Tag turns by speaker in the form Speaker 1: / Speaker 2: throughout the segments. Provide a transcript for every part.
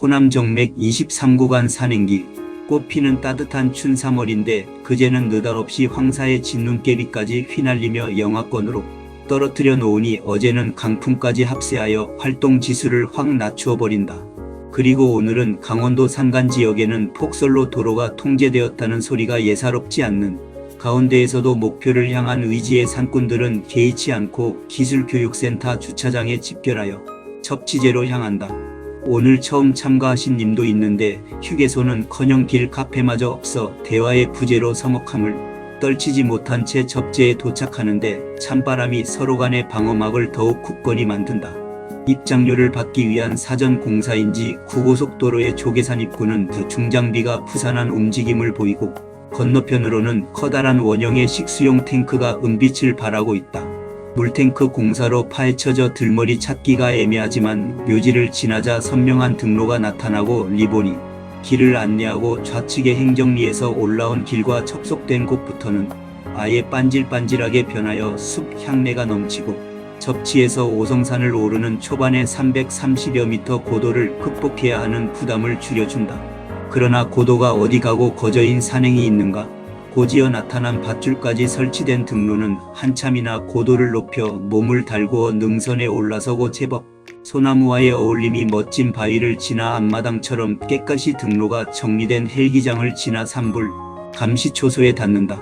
Speaker 1: 호남 정맥 23구간 산행길 꽃피는 따뜻한 춘 3월인데 그제는 느닷없이 황사의 진눈깨비까지 휘날리며 영하권으로 떨어뜨려 놓으니 어제는 강풍까지 합세하여 활동 지수를 확 낮추어 버린다. 그리고 오늘은 강원도 산간 지역에는 폭설로 도로가 통제되었다는 소리가 예사롭지 않는 가운데에서도 목표를 향한 의지의 산꾼들은 개의치 않고 기술교육센터 주차장에 집결하여 첩치제로 향한다. 오늘 처음 참가하신 님도 있는데 휴게소는커녕 길 카페마저 없어 대화의 부재로 서먹함을 떨치지 못한 채 접재에 도착하는데 찬바람이 서로 간의 방어막을 더욱 굳건히 만든다. 입장료를 받기 위한 사전 공사인지 구고속도로의 조계산 입구는 그 중장비가 부산한 움직임을 보이고 건너편으로는 커다란 원형의 식수용 탱크가 은빛을 발하고 있다. 물탱크 공사로 파헤쳐져 들머리 찾기가 애매하지만 묘지를 지나자 선명한 등로가 나타나고 리본이 길을 안내하고 좌측의 행정리에서 올라온 길과 접속된 곳부터는 아예 반질반질하게 변하여 숲 향내가 넘치고 접지에서 오성산을 오르는 초반의 330여 미터 고도를 극복해야 하는 부담을 줄여준다. 그러나 고도가 어디 가고 거저인 산행이 있는가? 고지어 나타난 밧줄까지 설치된 등로는 한참이나 고도를 높여 몸을 달구어 능선에 올라서고 제법 소나무와의 어울림이 멋진 바위를 지나 앞마당처럼 깨끗이 등로가 정리된 헬기장을 지나 산불 감시초소에 닿는다.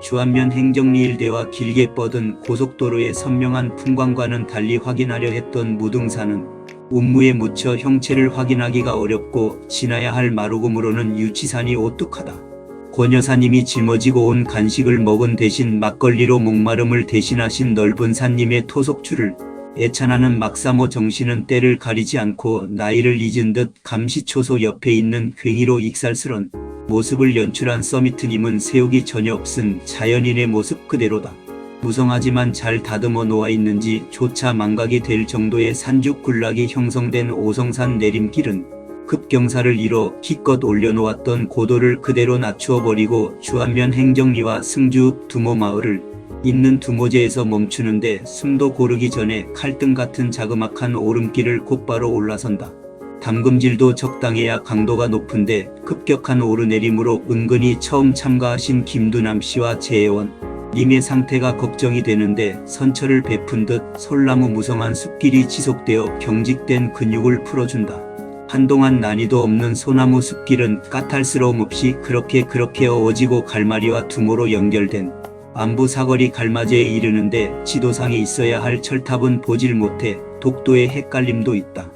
Speaker 1: 주안면 행정리 일대와 길게 뻗은 고속도로의 선명한 풍광과는 달리 확인하려 했던 무등산은 운무에 묻혀 형체를 확인하기가 어렵고 지나야 할 마루금으로는 유치산이 오뚝하다. 권 여사님이 짊어지고 온 간식을 먹은 대신 막걸리로 목마름을 대신하신 넓은 산님의 토속줄을 애찬하는 막사모 정신은 때를 가리지 않고 나이를 잊은 듯 감시초소 옆에 있는 괭이로 익살스런 모습을 연출한 서미트님은 세우기 전혀 없은 자연인의 모습 그대로다. 무성하지만 잘 다듬어 놓아 있는지 조차 망각이 될 정도의 산죽 군락이 형성된 오성산 내림길은 급경사를 이뤄 기껏 올려놓았던 고도를 그대로 낮추어 버리고 주안면 행정리와 승주 두모 마을을 있는 두모제에서 멈추는데 숨도 고르기 전에 칼등 같은 자그마한 오름길을 곧바로 올라선다. 담금질도 적당해야 강도가 높은데 급격한 오르내림으로 은근히 처음 참가하신 김두남 씨와 재혜원 님의 상태가 걱정이 되는데 선처를 베푼 듯 솔나무 무성한 숲길이 지속되어 경직된 근육을 풀어준다. 한동안 난이도 없는 소나무 숲길은 까탈스러움 없이 그렇게 그렇게 어지고 갈마리와 두모로 연결된 안부 사거리 갈마제에 이르는데 지도상에 있어야 할 철탑은 보질 못해 독도의 헷갈림도 있다.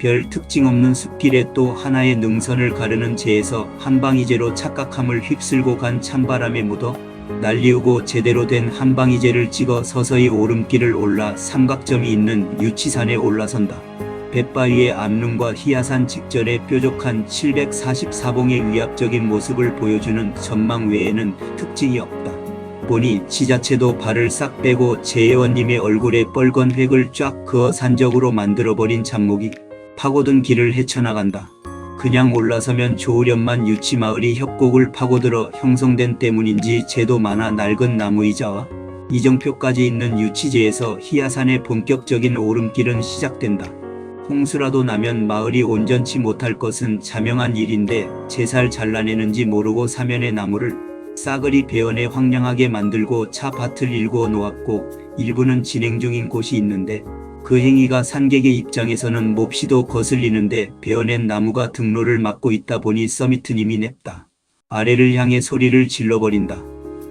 Speaker 1: 별 특징 없는 숲길에 또 하나의 능선을 가르는 제에서 한방이제로 착각함을 휩쓸고 간 찬바람에 묻어 날리우고 제대로 된 한방이제를 찍어 서서히 오름길을 올라 삼각점이 있는 유치산에 올라선다. 뱃바위의 암릉과 희야산 직전에 뾰족한 744봉의 위압적인 모습을 보여주는 전망 외에는 특징이 없다. 보니 지자체도 발을 싹 빼고 재혜원님의 얼굴에 뻘건 획을 쫙 그어 산적으로 만들어버린 잡목이 파고든 길을 헤쳐나간다. 그냥 올라서면 좋으련만 유치마을이 협곡을 파고들어 형성된 때문인지 제도 많아 낡은 나무이자와 이정표까지 있는 유치제에서 희야산의 본격적인 오름길은 시작된다. 홍수라도 나면 마을이 온전치 못할 것은 자명한 일인데 제살 잘라내는지 모르고 사면의 나무를 싸그리 베어내 황량하게 만들고 차 밭을 일구어 놓았고 일부는 진행 중인 곳이 있는데 그 행위가 산객의 입장에서는 몹시도 거슬리는데 베어낸 나무가 등로를 막고 있다 보니 서미트님이 냅다. 아래를 향해 소리를 질러버린다.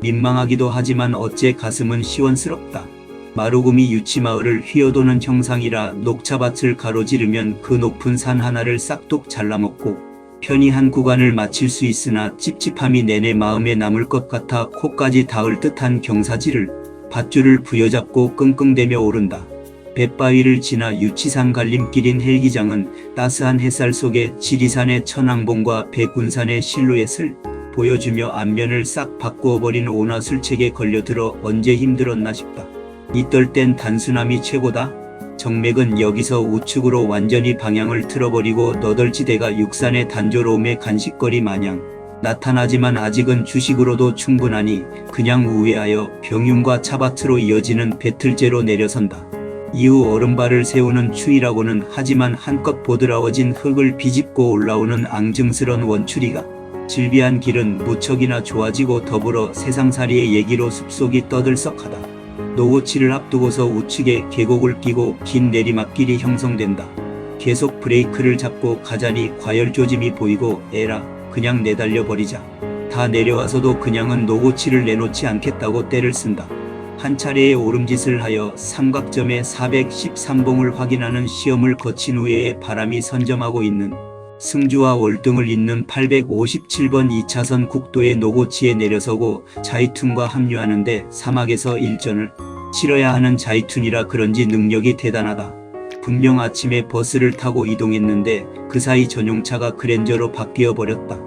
Speaker 1: 민망하기도 하지만 어째 가슴은 시원스럽다. 마루구미 유치마을을 휘어도는 형상이라 녹차밭을 가로지르면 그 높은 산 하나를 싹둑 잘라먹고 편히 한 구간을 마칠 수 있으나 찝찝함이 내내 마음에 남을 것 같아 코까지 닿을 듯한 경사지를 밧줄을 부여잡고 끙끙대며 오른다. 뱃바위를 지나 유치산 갈림길인 헬기장은 따스한 햇살 속에 지리산의 천왕봉과 백군산의 실루엣을 보여주며 앞면을 싹 바꾸어버린 오나술책에 걸려들어 언제 힘들었나 싶다. 이떨 땐 단순함이 최고다. 정맥은 여기서 우측으로 완전히 방향을 틀어버리고 너덜지대가 육산의 단조로움의 간식거리 마냥 나타나지만 아직은 주식으로도 충분하니 그냥 우회하여 병윤과 차밭으로 이어지는 배틀제로 내려선다. 이후 얼음발을 세우는 추위라고는 하지만 한껏 보드라워진 흙을 비집고 올라오는 앙증스런 원추리가 질비한 길은 무척이나 좋아지고 더불어 세상살이의 얘기로 숲속이 떠들썩하다. 노고치를 앞두고서 우측에 계곡을 끼고 긴 내리막길이 형성된다. 계속 브레이크를 잡고 가자니 과열 조짐이 보이고 에라 그냥 내달려 버리자. 다 내려와서도 그냥은 노고치를 내놓지 않겠다고 때를 쓴다. 한 차례의 오름짓을 하여 삼각점의 413봉을 확인하는 시험을 거친 후에 바람이 선점하고 있는 승주와 월등을 잇는 857번 2차선 국도의 노고치에 내려서고 자이툰과 합류하는데 사막에서 일전을 치러야 하는 자이툰이라 그런지 능력이 대단하다. 분명 아침에 버스를 타고 이동했는데 그 사이 전용차가 그랜저로 바뀌어 버렸다.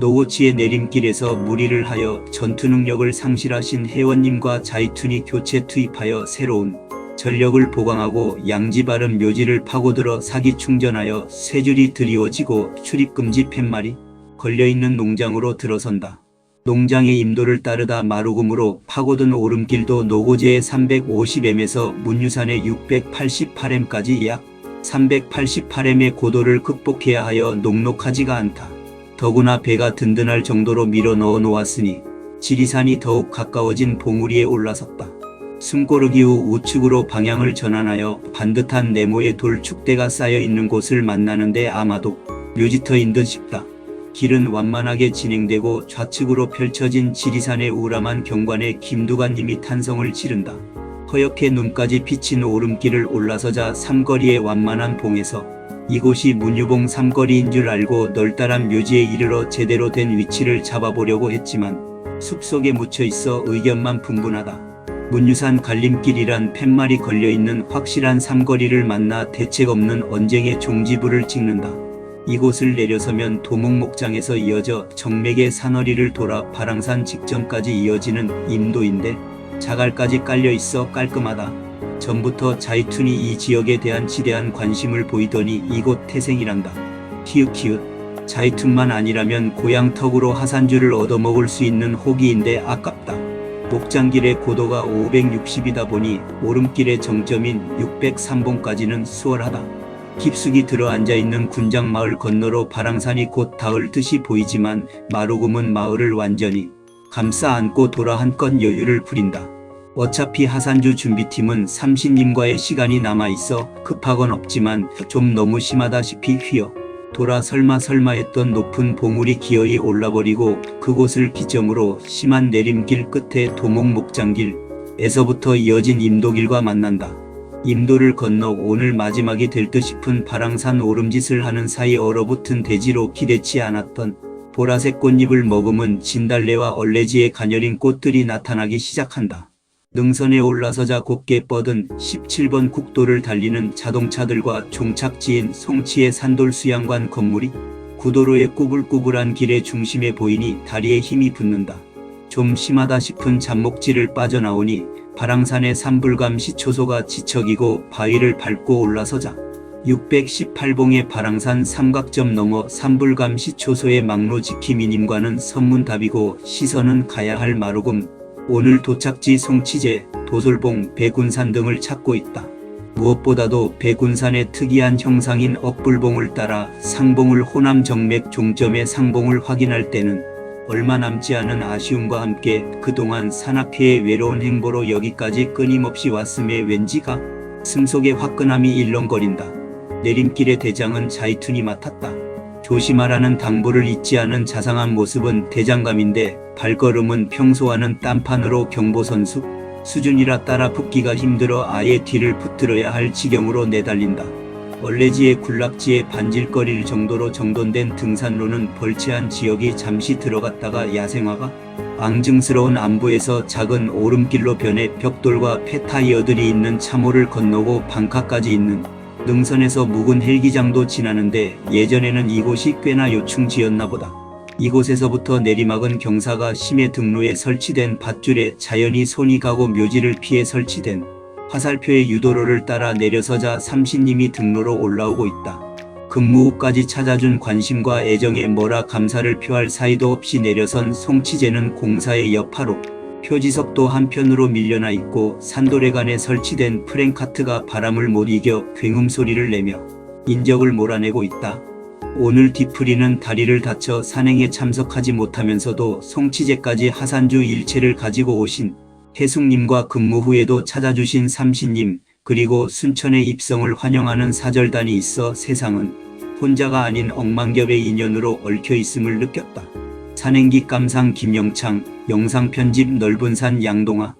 Speaker 1: 노고치의 내림길에서 무리를 하여 전투 능력을 상실하신 회원님과 자이툰이 교체 투입하여 새로운 전력을 보강하고 양지 바른 묘지를 파고들어 사기 충전하여 쇠 줄이 드리워지고 출입금지 팻말이 걸려있는 농장으로 들어선다. 농장의 임도를 따르다 마루금으로 파고든 오름길도 노고제의 350m에서 문유산의 688m까지 약 388m의 고도를 극복해야 하여 녹록하지가 않다. 더구나 배가 든든할 정도로 밀어 넣어 놓았으니 지리산이 더욱 가까워진 봉우리에 올라섰다. 숨고르기 후 우측으로 방향을 전환하여 반듯한 네모의 돌 축대가 쌓여 있는 곳을 만나는데 아마도 묘지터인 듯 싶다. 길은 완만하게 진행되고 좌측으로 펼쳐진 지리산의 우람한 경관에 김두관님이 탄성을 치른다. 허옇게 눈까지 비친 오름길을 올라서자 삼거리의 완만한 봉에서 이곳이 문유봉 삼거리인 줄 알고 널따란 묘지에 이르러 제대로 된 위치를 잡아보려고 했지만 숲속에 묻혀 있어 의견만 분분하다. 문유산 갈림길이란 팻말이 걸려있는 확실한 삼거리를 만나 대책 없는 언쟁의 종지부를 찍는다. 이곳을 내려서면 도목목장에서 이어져 정맥의 산허리를 돌아 바랑산 직전까지 이어지는 임도인데 자갈까지 깔려 있어 깔끔하다. 전부터 자이툰이 이 지역에 대한 지대한 관심을 보이더니 이곳 태생이란다. 키읔키읔. 자이툰만 아니라면 고향 턱으로 하산주를 얻어먹을 수 있는 호기인데 아깝다. 목장길의 고도가 560이다 보니 오름길의 정점인 603봉까지는 수월하다. 깊숙이 들어앉아 있는 군장 마을 건너로 바랑산이 곧 닿을 듯이 보이지만 마루금은 마을을 완전히 감싸 안고 돌아 한껏 여유를 부린다. 어차피 하산주 준비팀은 삼신님과의 시간이 남아 있어 급하건 없지만 좀 너무 심하다시피 휘어 돌아 설마 설마 했던 높은 봉우리 기어이 올라버리고 그곳을 기점으로 심한 내림길 끝에 도목 목장길에서부터 이어진 임도길과 만난다. 임도를 건너 오늘 마지막이 될 듯 싶은 바랑산 오름짓을 하는 사이 얼어붙은 대지로 기대치 않았던 보라색 꽃잎을 머금은 진달래와 얼레지에 가녀린 꽃들이 나타나기 시작한다. 능선에 올라서자 곱게 뻗은 17번 국도를 달리는 자동차들과 종착지인 송치의 산돌 수양관 건물이 구도로의 꾸불꾸불한 길의 중심에 보이니 다리에 힘이 붙는다. 좀 심하다 싶은 잡목지를 빠져나오니 바랑산의 산불감 시 초소가 지척이고 바위를 밟고 올라서자 618봉의 바랑산 삼각점 넘어 산불감 시 초소의 막로 지키미님과는 선문답이고 시선은 가야 할 마루금 오늘 도착지 송치제, 도솔봉, 백운산 등을 찾고 있다. 무엇보다도 백운산의 특이한 형상인 억불봉을 따라 상봉을 호남 정맥 종점의 상봉을 확인할 때는 얼마 남지 않은 아쉬움과 함께 그동안 산악회의 외로운 행보로 여기까지 끊임없이 왔음에 왠지가 승속의 화끈함이 일렁거린다. 내림길의 대장은 자이툰이 맡았다. 조심하라는 당부를 잊지 않은 자상한 모습은 대장감인데 발걸음은 평소와는 딴판으로 경보선수 수준이라 따라 붙기가 힘들어 아예 뒤를 붙들어야 할 지경으로 내달린다. 얼레지의 군락지에 반질거릴 정도로 정돈된 등산로는 벌채한 지역이 잠시 들어갔다가 야생화가 앙증스러운 안부에서 작은 오름길로 변해 벽돌과 폐타이어들이 있는 참호를 건너고 방카까지 있는 능선에서 묵은 헬기장도 지나는데 예전에는 이곳이 꽤나 요충지였나 보다. 이곳에서부터 내리막은 경사가 심해 등로에 설치된 밧줄에 자연히 손이 가고 묘지를 피해 설치된 화살표의 유도로를 따라 내려서자 삼신님이 등로로 올라오고 있다. 근무후까지 찾아준 관심과 애정에 뭐라 감사를 표할 사이도 없이 내려선 송치제는 공사의 여파로 표지석도 한편으로 밀려나 있고 산도래간에 설치된 프랭카트가 바람을 못 이겨 굉음 소리를 내며 인적을 몰아내고 있다. 오늘 디프리는 다리를 다쳐 산행에 참석하지 못하면서도 송치제까지 하산주 일체를 가지고 오신 태숙님과 근무 후에도 찾아주신 삼신님 그리고 순천의 입성을 환영하는 사절단이 있어 세상은 혼자가 아닌 억만겹의 인연으로 얽혀 있음을 느꼈다. 산행기 감상 김영창, 영상 편집 넓은 산 양동아